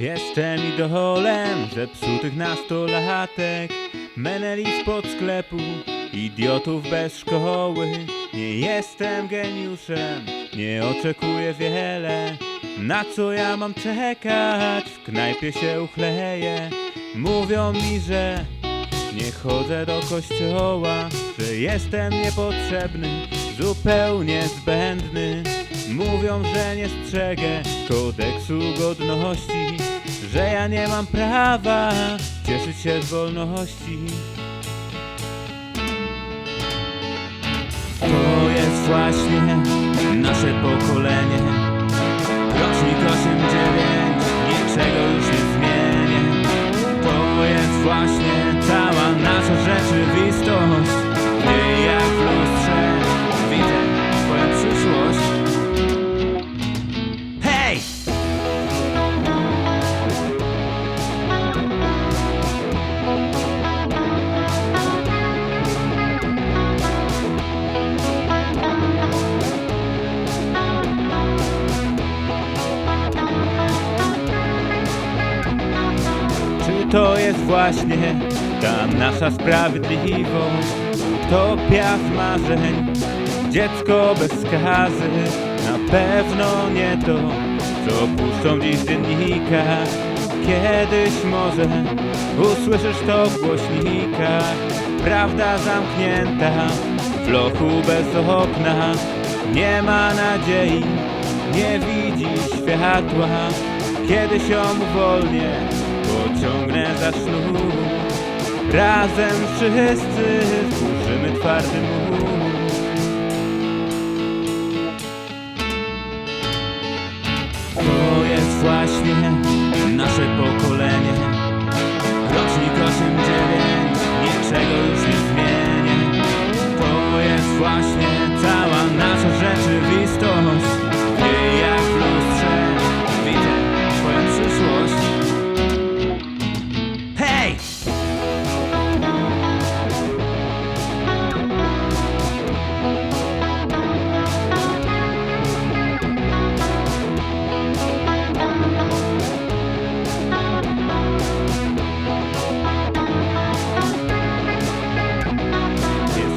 Jestem idolem zepsutych nastolatek Meneli spod sklepu, idiotów bez szkoły. Nie jestem geniuszem, nie oczekuję wiele. Na co ja mam czekać, w knajpie się uchleję. Mówią mi, że nie chodzę do kościoła, że jestem niepotrzebny, zupełnie zbędny. Mówią, że nie strzegę kodeksu godności, że ja nie mam prawa cieszyć się z wolności. To jest właśnie nasze pokolenie, rocznik 8-9, niczego już nie to jest właśnie ta nasza sprawiedliwość? Utopia z marzeń, dziecko bez skazy. Na pewno nie to, co puszczą dziś w dziennikach Kiedyś może usłyszysz to w głośnikach. Prawda zamknięta w lochu bez okna. Nie ma nadziei, nie widzi światła. Kiedy się uwolnię, pociągnę za sznur Razem wszyscy stworzymy twardy mur To jest właśnie nasze pokolenie. Rocznik 8-9, niczego już nie zmienię. To jest właśnie cała nasza rzeczywistość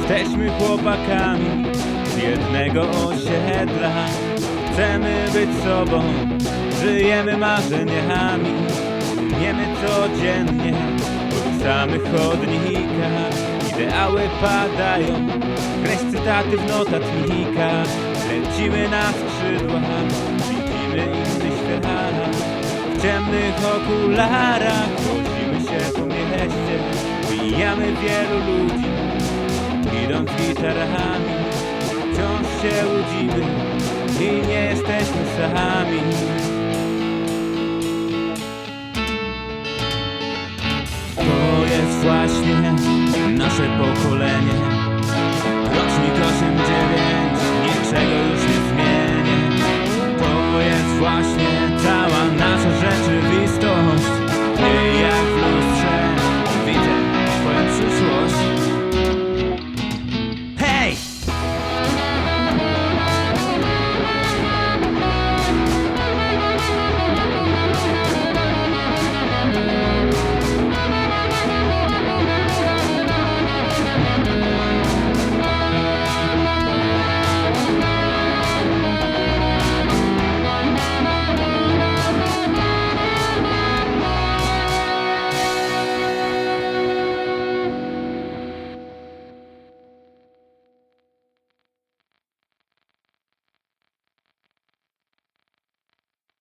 Jesteśmy chłopakami z jednego osiedla. Chcemy być sobą, żyjemy marzeniami. Niemy codziennie po samych chodnikach Ideały padają, kreś cytaty w notatnikach. Lecimy na skrzydłach, widzimy inny świat. W ciemnych okularach chodzimy się po mieście. Mijamy wielu ludzi idąc gitarami Wciąż się łudzimy i nie jesteśmy sami. To jest właśnie nasze pokolenie